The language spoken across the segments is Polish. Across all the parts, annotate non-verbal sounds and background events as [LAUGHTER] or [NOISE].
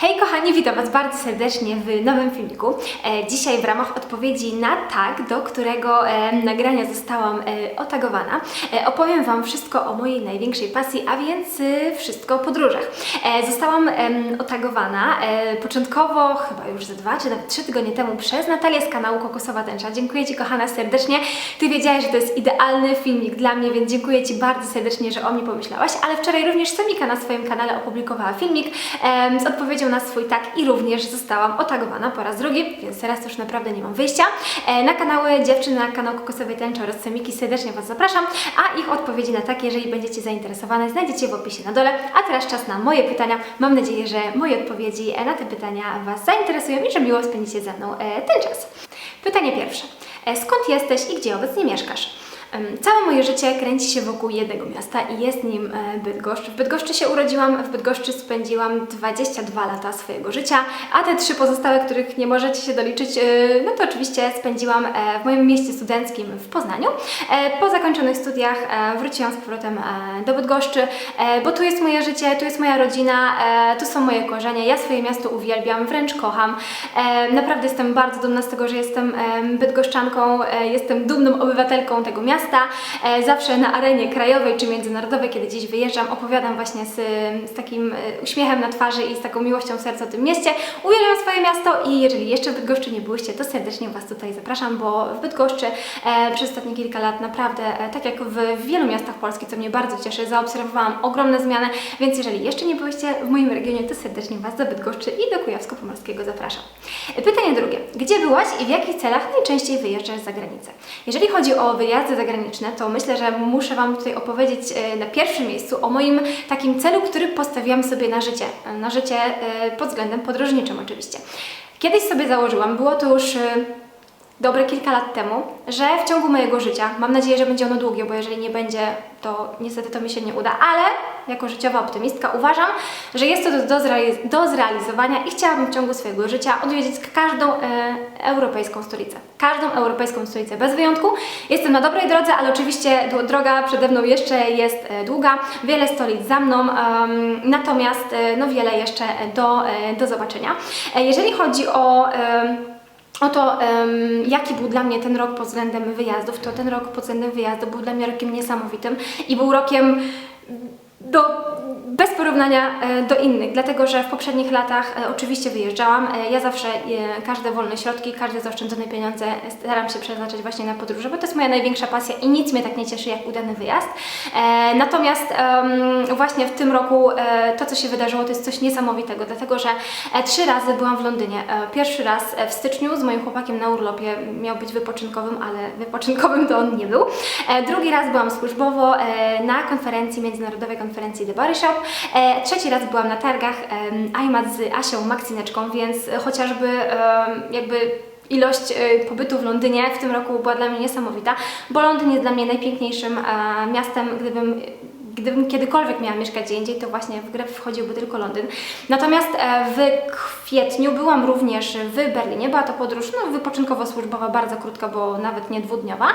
Hej kochani, witam Was bardzo serdecznie w nowym filmiku. E, dzisiaj w ramach odpowiedzi na tag, do którego e, nagrania zostałam e, otagowana, e, opowiem Wam wszystko o mojej największej pasji, a więc e, wszystko o podróżach. E, zostałam em, otagowana e, początkowo, chyba już ze dwa czy nawet trzy tygodnie temu przez Natalię z kanału Kokosowa Tęcza. Dziękuję Ci kochana serdecznie. Ty wiedziałaś, że to jest idealny filmik dla mnie, więc dziękuję Ci bardzo serdecznie, że o mnie pomyślałaś, ale wczoraj również Semika na swoim kanale opublikowała filmik em, z odpowiedzią na swój tak i również zostałam otagowana po raz drugi, więc teraz już naprawdę nie mam wyjścia. E, na kanały dziewczyn, na kanał Kokosowej Tęczy oraz Semiki serdecznie Was zapraszam, a ich odpowiedzi na takie, jeżeli będziecie zainteresowane, znajdziecie w opisie na dole. A teraz czas na moje pytania. Mam nadzieję, że moje odpowiedzi na te pytania Was zainteresują i że miło spędzicie ze mną e, ten czas. Pytanie pierwsze. E, Skąd jesteś i gdzie obecnie mieszkasz? Całe moje życie kręci się wokół jednego miasta i jest nim e, Bydgoszcz. W Bydgoszczy się urodziłam, w Bydgoszczy spędziłam 22 lata swojego życia, a te trzy pozostałe, których nie możecie się doliczyć, e, no to oczywiście spędziłam e, w moim mieście studenckim w Poznaniu. Po zakończonych studiach wróciłam z powrotem do Bydgoszczy, bo tu jest moje życie, tu jest moja rodzina, tu są moje korzenie. Ja swoje miasto uwielbiam, wręcz kocham. Naprawdę jestem bardzo dumna z tego, że jestem em, bydgoszczanką, jestem dumną obywatelką tego miasta. E, Zawsze na arenie krajowej czy międzynarodowej, kiedy gdzieś wyjeżdżam, opowiadam właśnie z, z takim e, uśmiechem na twarzy i z taką miłością w o tym mieście. Uwielbiam swoje miasto i jeżeli jeszcze w Bydgoszczy nie byłyście, to serdecznie Was tutaj zapraszam, bo w Bydgoszczy e, przez ostatnie kilka lat naprawdę, tak jak w, wielu miastach Polski, co mnie bardzo cieszy, zaobserwowałam ogromne zmiany, więc jeżeli jeszcze nie byłyście w moim regionie, to serdecznie Was do Bydgoszczy i do Kujawsko-Pomorskiego zapraszam. Pytanie drugie. Gdzie byłaś i w jakich celach najczęściej wyjeżdżasz za granicę? Jeżeli chodzi o wyjazdy zagraniczne, to myślę, że muszę Wam tutaj opowiedzieć e, na pierwszym miejscu o moim takim celu, który postawiłam sobie na życie. Na życie e, pod względem podróżniczym oczywiście. Kiedyś sobie założyłam, było to już e, dobre kilka lat temu, że w ciągu mojego życia, mam nadzieję, że będzie ono długie, bo jeżeli nie będzie, to niestety to mi się nie uda, ale jako życiowa optymistka uważam, że jest to do, zrealiz- do zrealizowania i chciałabym w ciągu swojego życia odwiedzić każdą e, europejską stolicę. Każdą europejską stolicę bez wyjątku. Jestem na dobrej drodze, ale oczywiście droga przede mną jeszcze jest e, długa, wiele stolic za mną, em, natomiast e, no wiele jeszcze do, e, do zobaczenia. E, jeżeli chodzi o em, Oto em, jaki był dla mnie ten rok pod względem wyjazdów, to ten rok pod względem wyjazdu był dla mnie rokiem niesamowitym i był rokiem do, bez porównania e, do innych, dlatego że w poprzednich latach e, oczywiście wyjeżdżałam. E, ja zawsze każde wolne środki, każde zaoszczędzone pieniądze staram się przeznaczać właśnie na podróże, bo to jest moja największa pasja i nic mnie tak nie cieszy jak udany wyjazd. Natomiast właśnie w tym roku to, co się wydarzyło, to jest coś niesamowitego, dlatego że trzy razy byłam w Londynie. Pierwszy raz w styczniu z moim chłopakiem na urlopie, miał być wypoczynkowym, ale wypoczynkowym to on nie był. Drugi raz byłam służbowo na konferencji, międzynarodowej konferencji The Body Shop. E, trzeci raz byłam na targach e, IMAT z Asią Maksineczką, więc chociażby e, jakby ilość e, pobytu w Londynie w tym roku była dla mnie niesamowita, bo Londyn jest dla mnie najpiękniejszym e, miastem, gdybym Gdybym kiedykolwiek miała mieszkać gdzie indziej, to właśnie w grę wchodziłby tylko Londyn. Natomiast e, w kwietniu byłam również w Berlinie. Była to podróż no, wypoczynkowo-służbowa, bardzo krótka, bo nawet nie dwudniowa.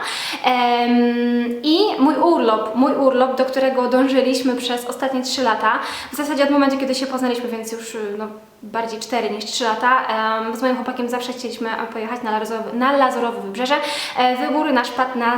I mój urlop, mój urlop, do którego dążyliśmy przez ostatnie 3 lata, w zasadzie od momentu, kiedy się poznaliśmy, więc już no, bardziej 4 niż 3 lata, z moim chłopakiem zawsze chcieliśmy pojechać na Lazurowe, na Lazurowe Wybrzeże. E, Wybór nasz padł na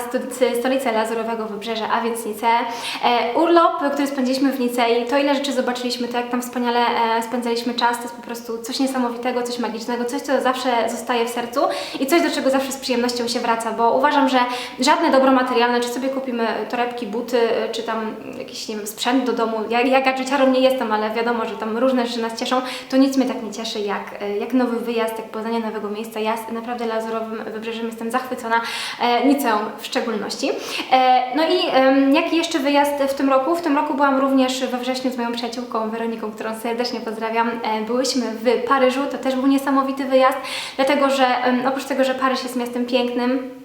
stolicę Lazurowego Wybrzeża, a więc Nicea. E, urlop, który spędziliśmy w Nicei, to ile rzeczy zobaczyliśmy, to jak tam wspaniale e, spędzaliśmy czas, to jest po prostu coś niesamowitego, coś magicznego, coś, co zawsze zostaje w sercu i coś, do czego zawsze z przyjemnością się wraca, bo uważam, że żadne dobro materialne, czy sobie kupimy torebki, buty, czy tam jakiś, nie wiem, sprzęt do domu, ja, ja gadżeciarą nie jestem, ale wiadomo, że tam różne rzeczy nas cieszą, to nic mnie tak nie cieszy jak, e, jak nowy wyjazd, jak poznanie nowego miejsca. Ja naprawdę Lazurowym Wybrzeżem jestem zachwycona, e, Niceą w szczególności. E, no i em, jaki jeszcze wyjazd w tym roku? W tym roku byłam również we wrześniu z moją przyjaciółką Weroniką, którą serdecznie pozdrawiam. E, byłyśmy w Paryżu, to też był niesamowity wyjazd, dlatego że em, oprócz tego, że Paryż jest miastem pięknym, E,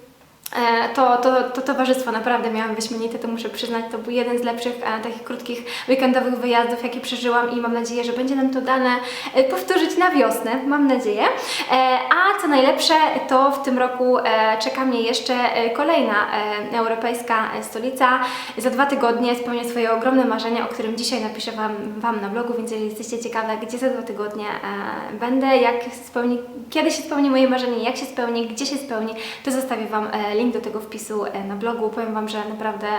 To, to, to towarzystwo naprawdę miałam wyśmienite, to muszę przyznać. To był jeden z lepszych e, takich krótkich weekendowych wyjazdów, jakie przeżyłam i mam nadzieję, że będzie nam to dane e, powtórzyć na wiosnę, mam nadzieję. E, a co najlepsze, to w tym roku e, czeka mnie jeszcze e, kolejna e, europejska e, stolica. Za dwa tygodnie spełnię swoje ogromne marzenia, o którym dzisiaj napiszę Wam, wam na blogu, więc jeżeli jesteście ciekawe, gdzie za dwa tygodnie e, będę, jak spełni, kiedy się spełni moje marzenie, jak się spełni, gdzie się spełni, to zostawię Wam e, link do tego wpisu e, na blogu. Powiem Wam, że naprawdę e,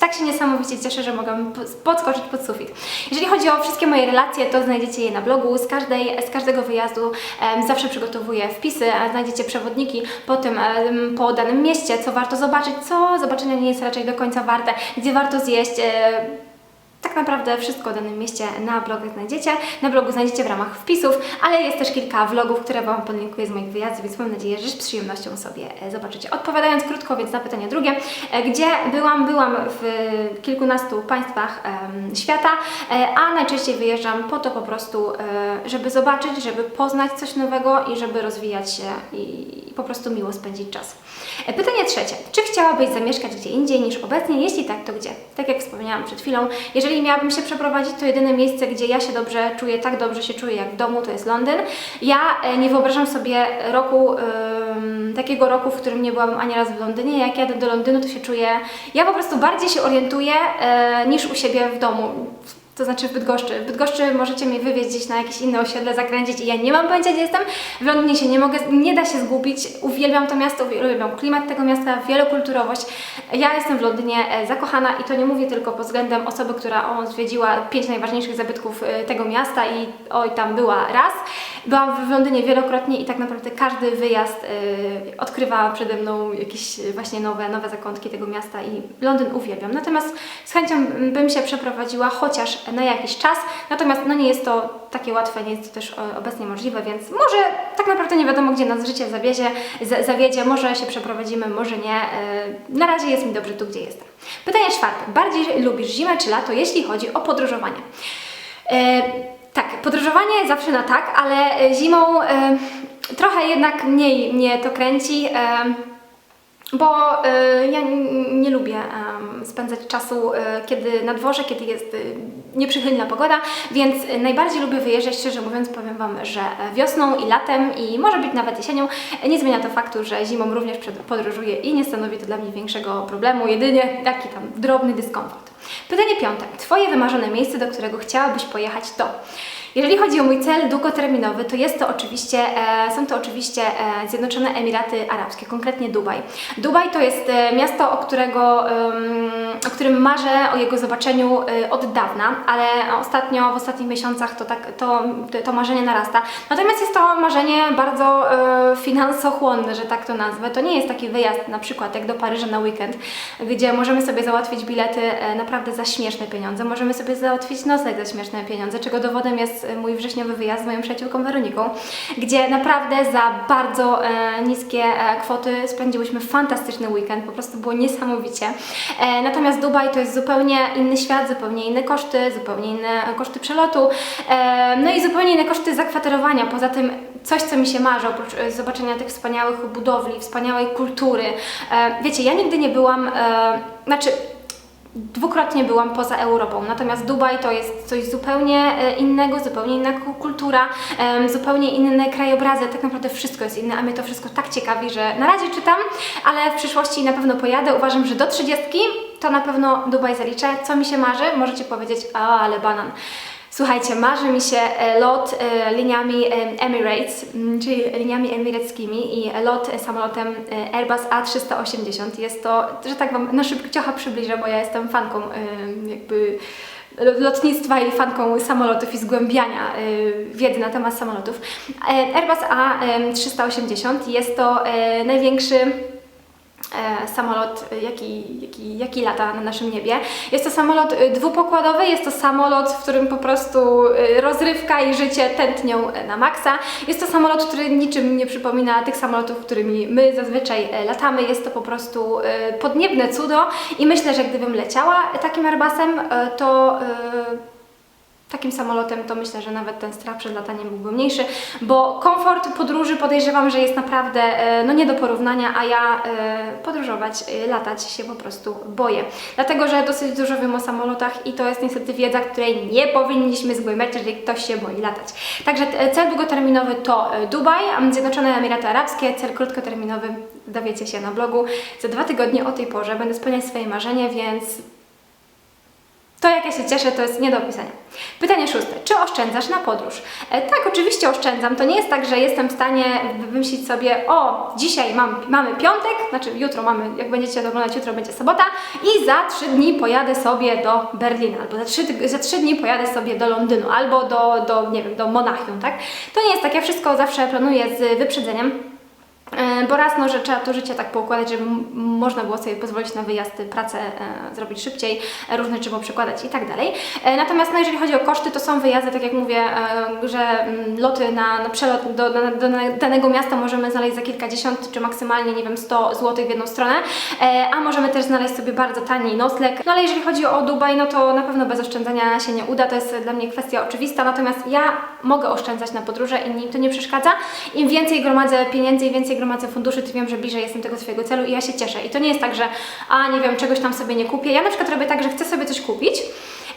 tak się niesamowicie cieszę, że po- podskoczyć pod sufit. Jeżeli chodzi o wszystkie moje relacje, to znajdziecie je na blogu. Z, każdej, z każdego wyjazdu em, zawsze przygotowuję wpisy, a znajdziecie przewodniki po tym, po danym mieście, co warto zobaczyć, co zobaczenia nie jest raczej do końca warte, gdzie warto zjeść. Tak naprawdę wszystko o danym mieście na blogu znajdziecie. Na blogu znajdziecie w ramach wpisów, ale jest też kilka vlogów, które Wam podlinkuję z moich wyjazdów, więc mam nadzieję, że z przyjemnością sobie e, zobaczycie. Odpowiadając krótko, więc na pytanie drugie, e, gdzie byłam? Byłam w kilkunastu państwach świata, e, a najczęściej wyjeżdżam po to po prostu, żeby zobaczyć, żeby poznać coś nowego i żeby rozwijać się i po prostu miło spędzić czas. Pytanie trzecie. Czy chciałabyś zamieszkać gdzie indziej niż obecnie? Jeśli tak, to gdzie? Tak jak wspomniałam przed chwilą, jeżeli miałabym się przeprowadzić, to jedyne miejsce, gdzie ja się dobrze czuję, tak dobrze się czuję jak w domu, to jest Londyn. Ja e, nie wyobrażam sobie roku, takiego roku, w którym nie byłabym ani razu w Londynie. Jak jadę do Londynu, to się czuję, ja po prostu bardziej się orientuję e, niż u siebie w domu. To znaczy w Bydgoszczy. W Bydgoszczy możecie mnie wywieźć gdzieś na jakieś inne osiedle, zakręcić i ja nie mam pojęcia, gdzie jestem. W Londynie się nie mogę, nie da się zgubić. Uwielbiam to miasto, uwielbiam klimat tego miasta, wielokulturowość. Ja jestem w Londynie e, zakochana i to nie mówię tylko pod względem osoby, która o, zwiedziła pięć najważniejszych zabytków e, tego miasta i oj, tam była raz. Byłam w Londynie wielokrotnie i tak naprawdę każdy wyjazd e, odkrywa przede mną jakieś e, właśnie nowe, nowe zakątki tego miasta i Londyn uwielbiam. Natomiast z chęcią bym się przeprowadziła chociaż na jakiś czas, natomiast no nie jest to takie łatwe, nie jest to też obecnie możliwe, więc może tak naprawdę nie wiadomo, gdzie nas życie zawiezie, za- zawiedzie, może się przeprowadzimy, może nie. E, Na razie jest mi dobrze tu, gdzie jestem. Pytanie czwarte. Bardziej lubisz zimę czy lato, jeśli chodzi o podróżowanie? E, tak, podróżowanie zawsze na tak, ale e, zimą e, trochę jednak mniej mnie to kręci. E, bo ja nie lubię spędzać czasu, kiedy na dworze, kiedy jest y, nieprzychylna pogoda, więc najbardziej lubię wyjeżdżać, szczerze mówiąc, powiem Wam, że wiosną i latem i może być nawet jesienią. Nie zmienia to faktu, że zimą również podróżuję i nie stanowi to dla mnie większego problemu, jedynie taki tam drobny dyskomfort. Pytanie piąte. Twoje wymarzone miejsce, do którego chciałabyś pojechać to? Jeżeli chodzi o mój cel długoterminowy, to jest to oczywiście, e, są to oczywiście e, Zjednoczone Emiraty Arabskie, konkretnie Dubaj. Dubaj to jest e, miasto, o, którego, o którym marzę, o jego zobaczeniu e, od dawna, ale ostatnio, w ostatnich miesiącach to, tak, to, to marzenie narasta. Natomiast jest to marzenie bardzo e, finansochłonne, że tak to nazwę. To nie jest taki wyjazd na przykład jak do Paryża na weekend, gdzie możemy sobie załatwić bilety e, naprawdę za śmieszne pieniądze, możemy sobie załatwić nocleg za śmieszne pieniądze, czego dowodem jest e, mój wrześniowy wyjazd z moją przyjaciółką Weroniką, gdzie naprawdę za bardzo e, niskie e, kwoty spędziłyśmy fantastyczny weekend, po prostu było niesamowicie. E, natomiast Dubaj to jest zupełnie inny świat, zupełnie inne koszty, zupełnie inne koszty przelotu, e, no i zupełnie inne koszty zakwaterowania. Poza tym coś, co mi się marzy, oprócz e, zobaczenia tych wspaniałych budowli, wspaniałej kultury. E, wiecie, ja nigdy nie byłam, e, znaczy Dwukrotnie byłam poza Europą, natomiast Dubaj to jest coś zupełnie e, innego, zupełnie inna ku- kultura, zupełnie inne krajobrazy, tak naprawdę wszystko jest inne, a mnie to wszystko tak ciekawi, że na razie czytam, ale w przyszłości na pewno pojadę. Uważam, że do 30 to na pewno Dubaj zaliczę. Co mi się marzy? Możecie powiedzieć, a ale banan. Słuchajcie, marzy mi się e, lot e, liniami e, Emirates, m, czyli liniami emirieckimi i lot samolotem Airbus A380. Jest to, że tak Wam na szybciocha przybliżę, bo ja jestem fanką jakby lotnictwa i fanką samolotów i zgłębiania wiedzy na temat samolotów. Airbus A380 jest to największy samolot, e, jaki, jaki, jaki lata na naszym niebie. Jest to samolot e, dwupokładowy, jest to samolot, w którym po prostu e, rozrywka i życie tętnią e, na maksa. Jest to samolot, który niczym nie przypomina tych samolotów, którymi my zazwyczaj e, latamy. Jest to po prostu e, podniebne cudo i myślę, że gdybym leciała takim Airbusem, e, to e, takim samolotem, to myślę, że nawet ten strach przed lataniem byłby mniejszy, bo komfort podróży podejrzewam, że jest naprawdę e, no nie do porównania, a ja e, podróżować, e, latać się po prostu boję. Dlatego, że dosyć dużo wiem o samolotach i to jest niestety wiedza, której nie powinniśmy zgłębiać, jeżeli ktoś się boi latać. Także cel długoterminowy to Dubaj, Zjednoczone Emiraty Arabskie, cel krótkoterminowy dowiecie się na blogu. Za dwa tygodnie o tej porze będę spełniać swoje marzenie, więc to, jak ja się cieszę, to jest nie do opisania. Pytanie szóste. Czy oszczędzasz na podróż? E, tak, oczywiście oszczędzam. To nie jest tak, że jestem w stanie wymyślić sobie, o, dzisiaj mam, mamy piątek, znaczy jutro mamy, jak będziecie to oglądać, jutro będzie sobota i za trzy dni pojadę sobie do Berlina, albo za trzy, za trzy dni pojadę sobie do Londynu, albo do, do, nie wiem, do Monachium, tak? To nie jest tak, ja wszystko zawsze planuję z wyprzedzeniem. E, Bo raz, no, że trzeba to życie tak poukładać, żeby m- można było sobie pozwolić na wyjazdy, pracę e, zrobić szybciej, e, różne trzeba przekładać i tak dalej. E, natomiast no, jeżeli chodzi o koszty, to są wyjazdy, tak jak mówię, e, że mm, loty na, na przelot do, do, do danego miasta możemy znaleźć za kilkadziesiąt, czy maksymalnie, nie wiem, 100 zł w jedną stronę, e, a możemy też znaleźć sobie bardzo tani nocleg. No ale jeżeli chodzi o Dubaj, no to na pewno bez oszczędzania się nie uda, to jest dla mnie kwestia oczywista, natomiast ja mogę oszczędzać na podróże i mi to nie przeszkadza. Im więcej gromadzę pieniędzy, im więcej gromadzę funduszy, tym wiem, że bliżej jestem tego swojego celu i ja się cieszę. I to nie jest tak, że a nie wiem, czegoś tam sobie nie kupię. Ja na przykład robię tak, że chcę sobie coś kupić.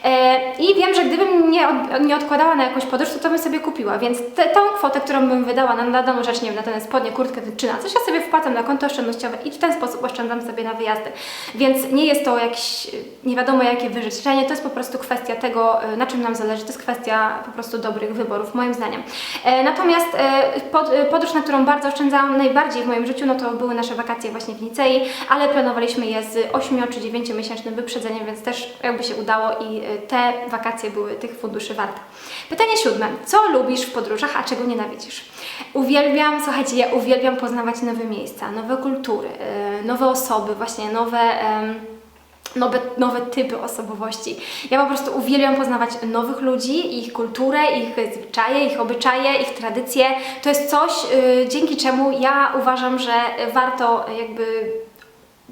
E, I wiem, że gdybym nie, nie odkładała na jakąś podróż, to, to bym sobie kupiła. Więc te, tą kwotę, którą bym wydała na, na daną rzecz, nie wiem, na ten spodnie, kurtkę czy na coś, ja sobie wpłacam na konto oszczędnościowe i w ten sposób oszczędzam sobie na wyjazdy. Więc nie jest to jakieś nie wiadomo jakie wyżyczenie, to jest po prostu kwestia tego, e, na czym nam zależy, to jest kwestia po prostu dobrych wyborów, moim zdaniem. E, Natomiast pod, podróż, na którą bardzo oszczędzałam najbardziej w moim życiu, no to były nasze wakacje właśnie w Nicei, ale planowaliśmy je z 8 czy 9 miesięcznym wyprzedzeniem, więc też jakby się udało i te wakacje były tych funduszy warte. Pytanie siódme. Co lubisz w podróżach, a czego nienawidzisz? Uwielbiam, słuchajcie, ja uwielbiam poznawać nowe miejsca, nowe kultury, e, nowe osoby, właśnie nowe... nowe, nowe typy osobowości. Ja po prostu uwielbiam poznawać nowych ludzi, ich kulturę, ich zwyczaje, ich obyczaje, ich tradycje. To jest coś, y, dzięki czemu ja uważam, że warto jakby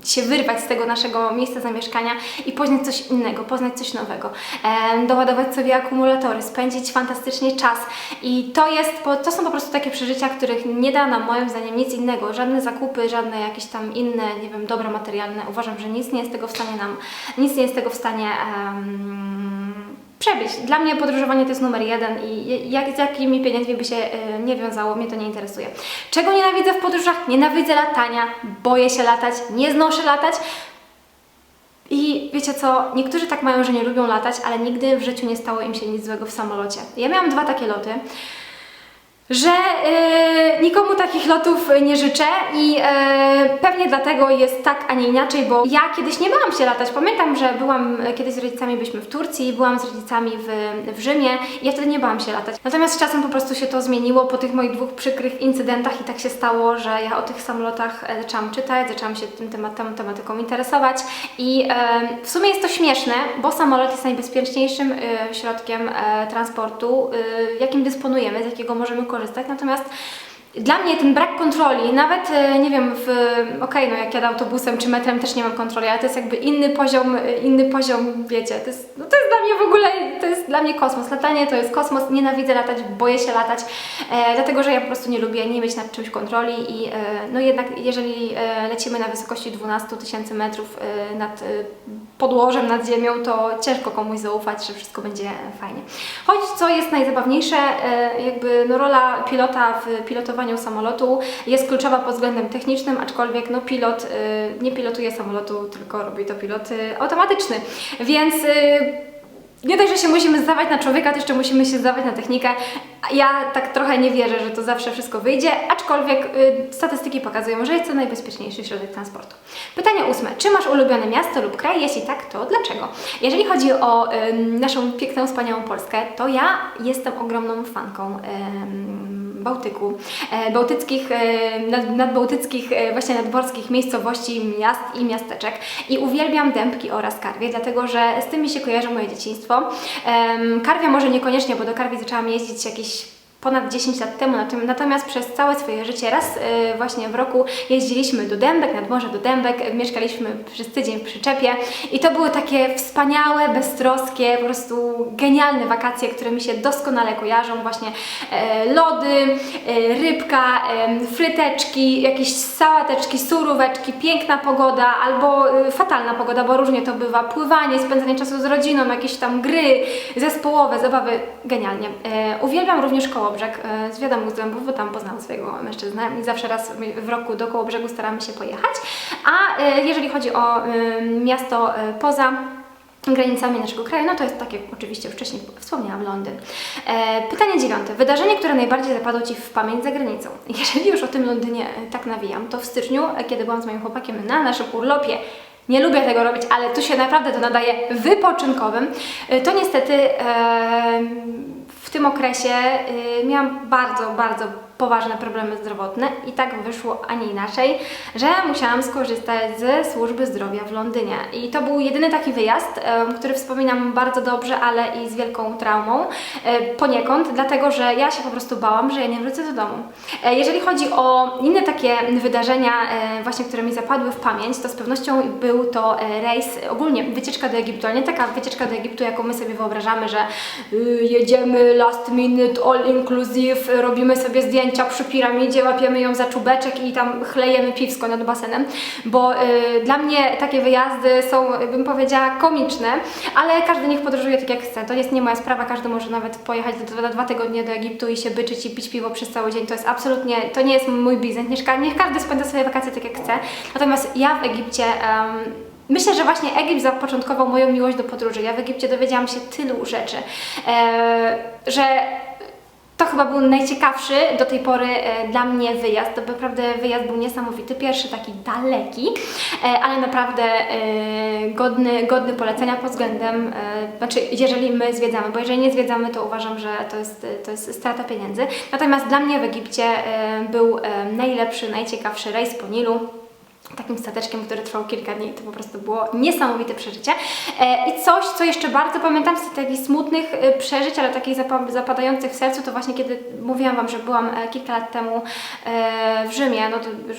się wyrwać z tego naszego miejsca zamieszkania i poznać coś innego, poznać coś nowego, em, doładować sobie akumulatory, spędzić fantastycznie czas. I to jest, to są po prostu takie przeżycia, których nie da nam moim zdaniem nic innego, żadne zakupy, żadne jakieś tam inne, nie wiem, dobra materialne, uważam, że nic nie jest tego w stanie nam, nic nie jest tego w stanie em, przebyć. Dla mnie podróżowanie to jest numer jeden i jak, z jakimi pieniędzmi by się e, nie wiązało, mnie to nie interesuje. Czego nienawidzę w podróżach? Nienawidzę latania, boję się latać, nie znoszę latać. I wiecie co, niektórzy tak mają, że nie lubią latać, ale nigdy w życiu nie stało im się nic złego w samolocie. Ja miałam dwa takie loty że e, nikomu takich lotów nie życzę i e, pewnie dlatego jest tak, a nie inaczej, bo ja kiedyś nie bałam się latać. Pamiętam, że byłam e, kiedyś z rodzicami, byliśmy w Turcji, byłam z rodzicami w, w Rzymie i ja wtedy nie bałam się latać. Natomiast z czasem po prostu się to zmieniło po tych moich dwóch przykrych incydentach i tak się stało, że ja o tych samolotach zaczęłam czytać, zaczęłam się tym tematem, tematyką interesować i w sumie jest to śmieszne, bo samolot jest najbezpieczniejszym środkiem transportu, e, jakim dysponujemy, z jakiego możemy korzystać. Natomiast dla mnie ten brak kontroli, nawet e, nie wiem, okej, no jak jadę autobusem czy metrem też nie mam kontroli, ale to jest jakby inny poziom, e, inny poziom, wiecie, to jest, no to jest dla mnie w ogóle, to jest dla mnie kosmos. Latanie to jest kosmos, nienawidzę latać, boję się latać, e, dlatego że ja po prostu nie lubię nie mieć nad czymś kontroli i e, no jednak jeżeli e, lecimy na wysokości 12 tysięcy metrów e, nad e, podłożem, nad ziemią, to ciężko komuś zaufać, że wszystko będzie fajnie. Choć co jest najzabawniejsze, e, jakby no, rola pilota w pilotowaniu samolotu jest kluczowa pod względem technicznym, aczkolwiek no, pilot e, nie pilotuje samolotu, tylko robi to pilot automatyczny. Więc e, nie dość, że się musimy zdawać na człowieka, to jeszcze musimy się zdawać na technikę. Ja tak trochę nie wierzę, że to zawsze wszystko wyjdzie, aczkolwiek y, statystyki pokazują, że jest to najbezpieczniejszy środek transportu. Pytanie ósme. Czy masz ulubione miasto lub kraj? Jeśli tak, to dlaczego? Jeżeli chodzi o ym, naszą piękną, wspaniałą Polskę, to ja jestem ogromną fanką ym, Bałtyku, e, bałtyckich, e, nad, nadbałtyckich, e, właśnie nadmorskich miejscowości, miast i miasteczek i uwielbiam dębki oraz karwie, dlatego że z tym mi się kojarzy moje dzieciństwo. Karwia może niekoniecznie, bo do Karwi zaczęłam jeździć jakieś ponad 10 lat temu, natom- natomiast przez całe swoje życie raz e, właśnie w roku jeździliśmy do Dębek, nad morze do Dębek, mieszkaliśmy przez tydzień w przyczepie i to były takie wspaniałe, beztroskie, po prostu genialne wakacje, które mi się doskonale kojarzą, właśnie e, lody, e, rybka, e, fryteczki, jakieś sałateczki, suróweczki, piękna pogoda albo e, fatalna pogoda, bo różnie to bywa, pływanie, spędzanie czasu z rodziną, jakieś tam gry zespołowe, zabawy, genialnie. Uwielbiam również Kołobrzeg e, z wiadomych względów, bo tam poznałam swojego mężczyznę i zawsze raz w roku do Kołobrzegu staramy się pojechać. A e, jeżeli chodzi o e, miasto poza granicami naszego kraju, no to jest tak jak oczywiście wcześniej wspomniałam, Londyn. E, pytanie dziewiąte. Wydarzenie, które najbardziej zapadło Ci w pamięć za granicą. [LAUGHS] Jeżeli już o tym Londynie tak nawijam, to w styczniu, kiedy byłam z moim chłopakiem na naszym urlopie, nie lubię tego robić, ale tu się naprawdę to nadaje wypoczynkowym, to niestety e, w tym okresie e, miałam bardzo, bardzo poważne problemy zdrowotne i tak wyszło, a nie inaczej, że musiałam skorzystać ze służby zdrowia w Londynie. I to był jedyny taki wyjazd, który wspominam bardzo dobrze, ale i z wielką traumą e, poniekąd, dlatego że ja się po prostu bałam, że ja nie wrócę do domu. E, Jeżeli chodzi o inne takie wydarzenia, e, właśnie które mi zapadły w pamięć, to z pewnością był to rejs, ogólnie wycieczka do Egiptu, ale nie taka wycieczka do Egiptu, jaką my sobie wyobrażamy, że y, jedziemy last minute, all inclusive, robimy sobie zdjęcia przy piramidzie, łapiemy ją za czubeczek i tam chlejemy piwsko nad basenem, bo y, dla mnie takie wyjazdy są, bym powiedziała, komiczne, ale każdy niech podróżuje tak jak chce. To jest nie moja sprawa, każdy może nawet pojechać na dwa, tygodnie do Egiptu i się byczyć i pić piwo przez cały dzień. To jest absolutnie, to nie jest mój biznes. Niech, ka- niech każdy spędza swoje wakacje tak jak chce. Natomiast ja w Egipcie em, Myślę, że właśnie Egipt zapoczątkował moją miłość do podróży. Ja w Egipcie dowiedziałam się tylu rzeczy, e, że to chyba był najciekawszy do tej pory e, dla mnie wyjazd. To naprawdę wyjazd był niesamowity. Pierwszy taki daleki, e, ale naprawdę e, godny, godny polecenia pod względem, znaczy jeżeli my zwiedzamy, bo jeżeli nie zwiedzamy, to uważam, że to jest, to jest strata pieniędzy. Natomiast dla mnie w Egipcie był najlepszy, najciekawszy rejs po Nilu takim stateczkiem, który trwał kilka dni. To po prostu było niesamowite przeżycie. E, I coś, co jeszcze bardzo pamiętam z takich smutnych e, przeżyć, ale takich zapa- zapadających w sercu, to właśnie kiedy mówiłam Wam, że byłam e, kilka lat temu w Rzymie, no to już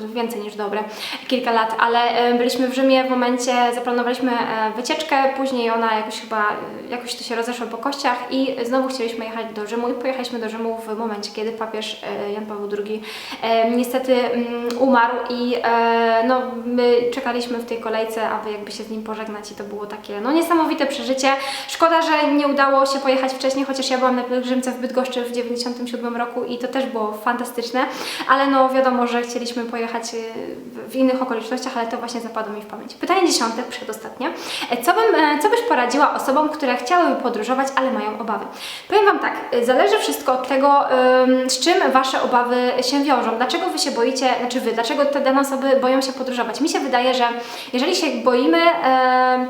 więcej niż dobre, kilka lat, ale byliśmy w Rzymie w momencie, zaplanowaliśmy e, wycieczkę, później ona jakoś chyba, e, jakoś to się rozeszło po kościach i znowu chcieliśmy jechać do Rzymu i pojechaliśmy do Rzymu w momencie, kiedy papież e, Jan Paweł II niestety mm, umarł i no, my czekaliśmy w tej kolejce, aby jakby się z nim pożegnać i to było takie no niesamowite przeżycie. Szkoda, że nie udało się pojechać wcześniej, chociaż ja byłam na pielgrzymce w Bydgoszczy w 97 roku i to też było fantastyczne, ale no wiadomo, że chcieliśmy pojechać e, w- w innych okolicznościach, ale to właśnie zapadło mi w pamięć. Pytanie dziesiąte, przedostatnie. E, Co, bym, e, co byś poradziła osobom, które chciałyby podróżować, ale mają obawy? Powiem Wam tak, e, zależy wszystko od tego, z czym Wasze obawy się wiążą. Dlaczego Wy się boicie, znaczy Wy, dlaczego te dane osoby boją się podróżować? Mi się wydaje, że jeżeli się boimy,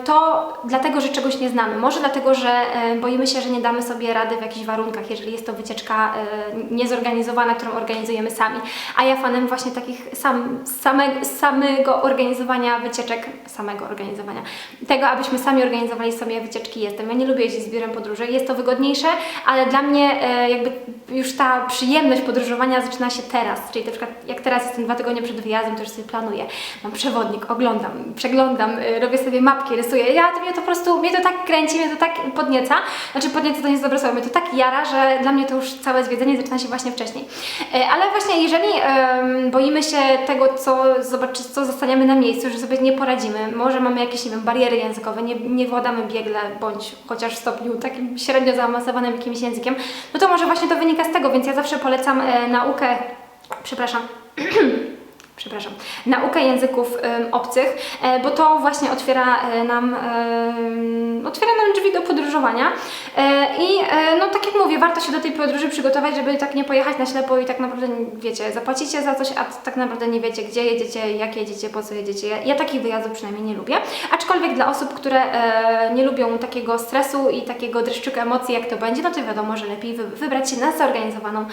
to dlatego, że czegoś nie znamy. Może dlatego, że boimy się, że nie damy sobie rady w jakichś warunkach, jeżeli jest to wycieczka niezorganizowana, którą organizujemy sami. A ja fanem właśnie takich sam, same, samego organizowania wycieczek, samego organizowania, tego, abyśmy sami organizowali sobie wycieczki jestem. Ja nie lubię jeździć z biurem podróży, jest to wygodniejsze, ale dla mnie e, jakby już ta przyjemność podróżowania zaczyna się teraz, czyli na przykład jak teraz jestem dwa tygodnie przed wyjazdem, to już sobie planuję, mam przewodnik, oglądam, przeglądam, e, robię sobie mapki, rysuję, ja to mnie to po prostu, mnie to tak kręci, mnie to tak podnieca, znaczy podnieca to nie jest dobre słowo, mnie to tak jara, że dla mnie to już całe zwiedzenie zaczyna się właśnie wcześniej. E, Ale właśnie jeżeli em, boimy się tego, co, zobacz, co zostaniemy na miejscu, że sobie nie poradzimy, może mamy jakieś, nie wiem, bariery językowe, nie, nie władamy biegle, bądź chociaż w stopniu takim średnio zaawansowanym jakimś językiem, no to może właśnie to wynika z tego, więc ja zawsze polecam e, naukę, przepraszam, [CLEARS THROAT] przepraszam, naukę języków em, obcych, e, bo to właśnie otwiera e, nam, em, otwiera nam drzwi do podróżowania. E, i e, no tak jak mówię, warto się do tej podróży przygotować, żeby tak nie pojechać na ślepo i tak naprawdę, wiecie, zapłacicie za coś, a tak naprawdę nie wiecie, gdzie jedziecie, jak jedziecie, po co jedziecie. Ja, ja takich wyjazdów przynajmniej nie lubię, aczkolwiek dla osób, które e, nie lubią takiego stresu i takiego dreszczyku emocji, jak to będzie, no to wiadomo, że lepiej wy, wybrać się na zorganizowaną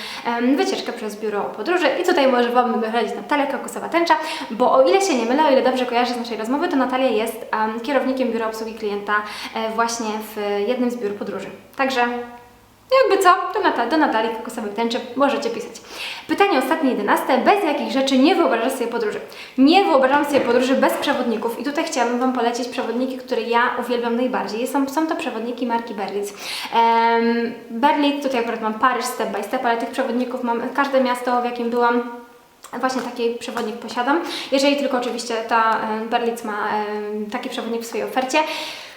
wycieczkę przez biuro podróży. I tutaj może Wam wyrazić Natalia Kakusowa-Tęcza, bo o ile się nie mylę, o ile dobrze kojarzę z naszej rozmowy, to Natalia jest em, kierownikiem biura obsługi klienta e, właśnie w jednym z biur podróży. Także Jakby co, do, Nat- do Natalii Kokosowych Tęczy możecie pisać. Pytanie ostatnie, jedenaste. Bez jakich rzeczy nie wyobrażasz sobie podróży? Nie wyobrażam sobie podróży bez przewodników i tutaj chciałabym Wam polecić przewodniki, które ja uwielbiam najbardziej. Są, są to przewodniki marki Berlitz. Um, Berlitz, tutaj akurat mam Paryż step by step, ale tych przewodników mam każde miasto, w jakim byłam. Właśnie taki przewodnik posiadam. Jeżeli tylko oczywiście ta e, Berlitz ma e, taki przewodnik w swojej ofercie.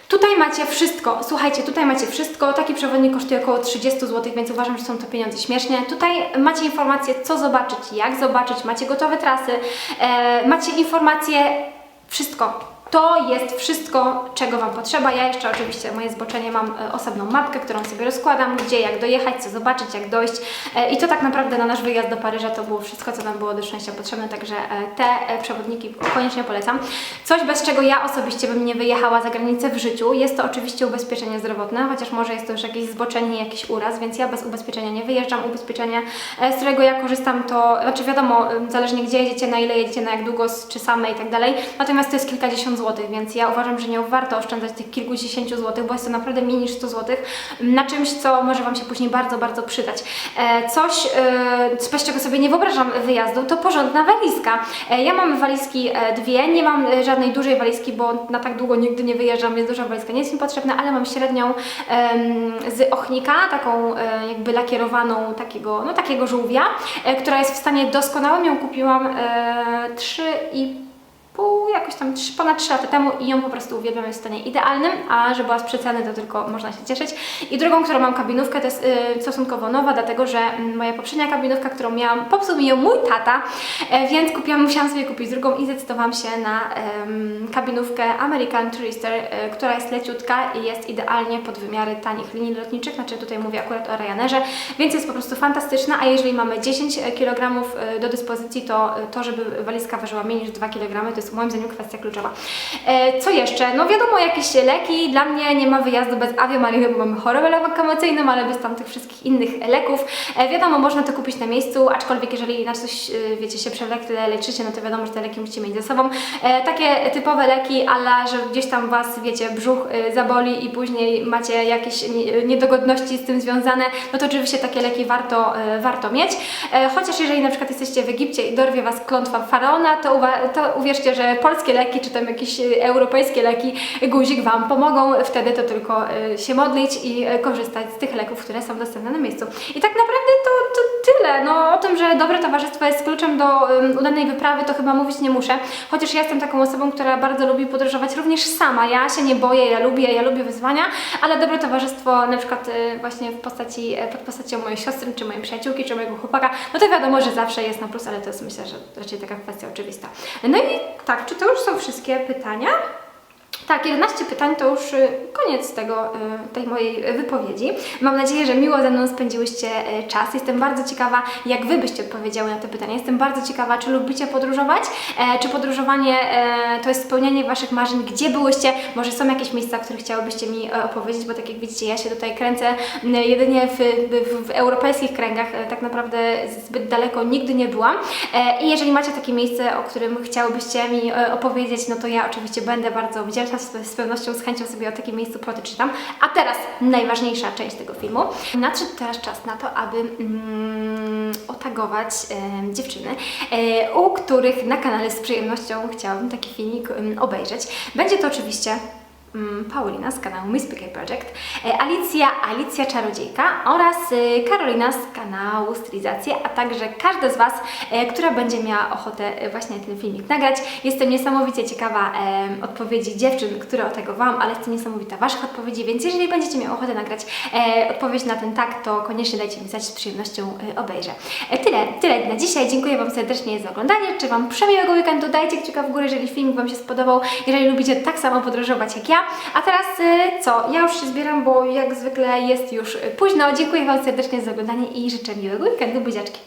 Tutaj macie wszystko, słuchajcie, tutaj macie wszystko. Taki przewodnik kosztuje około 30 zł, więc uważam, że są to pieniądze śmieszne. Tutaj macie informacje, co zobaczyć, jak zobaczyć, macie gotowe trasy, e, macie informacje, wszystko. To jest wszystko, czego Wam potrzeba. Ja jeszcze oczywiście moje zboczenie mam e, osobną mapkę, którą sobie rozkładam, gdzie, jak dojechać, co zobaczyć, jak dojść. E, I to tak naprawdę na nasz wyjazd do Paryża to było wszystko, co nam było do szczęścia potrzebne, także e, te przewodniki koniecznie polecam. Coś, bez czego ja osobiście bym nie wyjechała za granicę w życiu, jest to oczywiście ubezpieczenie zdrowotne, chociaż może jest to już jakieś zboczenie, jakiś uraz, więc ja bez ubezpieczenia nie wyjeżdżam. Ubezpieczenie, z którego ja korzystam, to znaczy wiadomo, zależnie gdzie jedziecie, na ile jedziecie, na jak długo, czy same i tak dalej. Natomiast to jest kilkadziesiąt więc ja uważam, że nie warto oszczędzać tych kilkudziesięciu złotych, bo jest to naprawdę mniej niż 100 złotych na czymś, co może Wam się później bardzo, bardzo przydać. E, coś, bez czego sobie nie wyobrażam wyjazdu, to porządna walizka. E, ja mam walizki e, dwie, nie mam żadnej dużej walizki, bo na tak długo nigdy nie wyjeżdżam, więc duża walizka nie jest mi potrzebna, ale mam średnią z ochnika, taką jakby lakierowaną, takiego, no takiego żółwia, która jest w stanie doskonałym. Ją kupiłam e, 3 i pół, jakoś tam trzy, ponad 3 lata temu i ją po prostu uwielbiam, jest w stanie idealnym, a że była z to tylko można się cieszyć. I drugą, którą mam kabinówkę, to jest y, stosunkowo nowa, dlatego że mm, moja poprzednia kabinówka, którą miałam, popsuł mi ją mój tata, e, więc kupiłam, musiałam sobie kupić drugą i zdecydowałam się na em, kabinówkę American Tourister, e, która jest leciutka i jest idealnie pod wymiary tanich linii lotniczych, znaczy tutaj mówię akurat o Ryanerze, więc jest po prostu fantastyczna, a jeżeli mamy 10 kg do dyspozycji, to e, to, żeby walizka ważyła mniej niż 2 kg, to jest moim zdaniem kwestia kluczowa. E, Co jeszcze? No wiadomo, jakieś leki. Dla mnie nie ma wyjazdu bez aviomariny, bo mamy chorobę lokomocyjną, ale bez tam tych wszystkich innych leków. E, Wiadomo, można to kupić na miejscu, aczkolwiek jeżeli na coś, e, wiecie, się przewlekle leczycie, no to wiadomo, że te leki musicie mieć ze sobą. Takie typowe leki, ale że gdzieś tam Was, wiecie, brzuch zaboli i później macie jakieś nie- niedogodności z tym związane, no to oczywiście takie leki warto, warto mieć. Chociaż jeżeli na przykład jesteście w Egipcie i dorwie Was klątwa faraona, to, to uwierzcie, że polskie leki, czy tam jakieś e, europejskie leki, guzik Wam pomogą. Wtedy to tylko e, się modlić i e, korzystać z tych leków, które są dostępne na miejscu. I tak naprawdę to, to tyle. No o tym, że dobre towarzystwo jest kluczem do um, udanej wyprawy, to chyba mówić nie muszę. Chociaż ja jestem taką osobą, która bardzo lubi podróżować również sama. Ja się nie boję, ja lubię, ja lubię wyzwania, ale dobre towarzystwo na przykład e, właśnie w postaci, e, pod postacią mojej siostry, czy mojej przyjaciółki, czy mojego chłopaka, no to wiadomo, że zawsze jest na plus, ale to jest myślę, że raczej taka kwestia oczywista. No i tak, czy to już są wszystkie pytania? Tak, 11 pytań to już y, koniec tego, y, tej mojej wypowiedzi. Mam nadzieję, że miło ze mną spędziłyście y, czas. Jestem bardzo ciekawa, jak Wy byście odpowiedziały na te pytania. Jestem bardzo ciekawa, czy lubicie podróżować, e, czy podróżowanie e, to jest spełnianie Waszych marzeń, gdzie byłyście, może są jakieś miejsca, o których chciałybyście mi e, opowiedzieć, bo tak jak widzicie, ja się tutaj kręcę jedynie w, w, w europejskich kręgach, tak naprawdę zbyt daleko nigdy nie byłam. I jeżeli macie takie miejsce, o którym chciałybyście mi opowiedzieć, no to ja oczywiście będę bardzo wdzięczna, z, pewnością, z chęcią sobie o takim miejscu poczytam. A teraz najważniejsza część tego filmu. Nadszedł teraz czas na to, aby mm, otagować em, dziewczyny, e, u których na kanale z przyjemnością chciałabym taki filmik em, obejrzeć. Będzie to oczywiście Paulina z kanału Miss PK Project, e, Alicja, Alicja Czarodziejka oraz e, Karolina z kanału Stylizacje, a także każda z Was, e, która będzie miała ochotę właśnie ten filmik nagrać. Jestem niesamowicie ciekawa odpowiedzi dziewczyn, które otagowałam, ale jestem niesamowita Waszych odpowiedzi, więc jeżeli będziecie miały ochotę nagrać odpowiedź na ten tak, to koniecznie dajcie mi znać, z przyjemnością obejrzę. Tyle, tyle na dzisiaj. Dziękuję Wam serdecznie za oglądanie. Czy Wam przemiłego weekendu? Dajcie kciuka w górę, jeżeli filmik Wam się spodobał, jeżeli lubicie tak samo podróżować jak ja. A teraz y, co? Ja już się zbieram, bo jak zwykle jest już y, późno. Dziękuję Wam serdecznie za oglądanie i życzę miłego weekendu. Buziaczki.